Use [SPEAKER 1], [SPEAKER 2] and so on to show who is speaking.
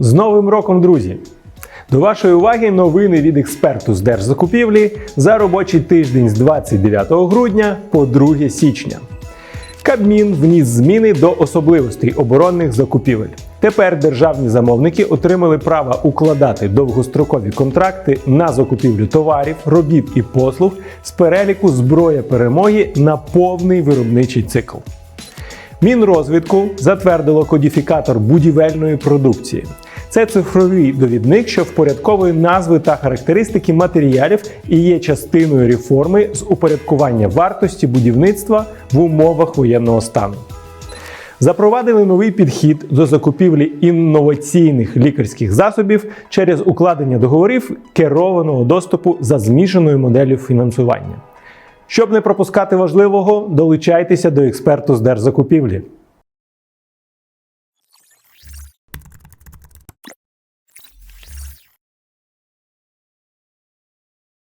[SPEAKER 1] З Новим роком, друзі! До вашої уваги новини від експерту з держзакупівлі за робочий тиждень з 29 грудня по 2 січня. Кабмін вніс зміни до особливостей оборонних закупівель. Тепер державні замовники отримали право укладати довгострокові контракти на закупівлю товарів, робіт і послуг з переліку зброя перемоги на повний виробничий цикл. Мінрозвідку затвердило кодифікатор будівельної продукції. Це цифровий довідник, що впорядковує назви та характеристики матеріалів і є частиною реформи з упорядкування вартості будівництва в умовах воєнного стану. Запровадили новий підхід до закупівлі інноваційних лікарських засобів через укладення договорів керованого доступу за змішаною моделлю фінансування. Щоб не пропускати важливого, долучайтеся до експерту з держзакупівлі.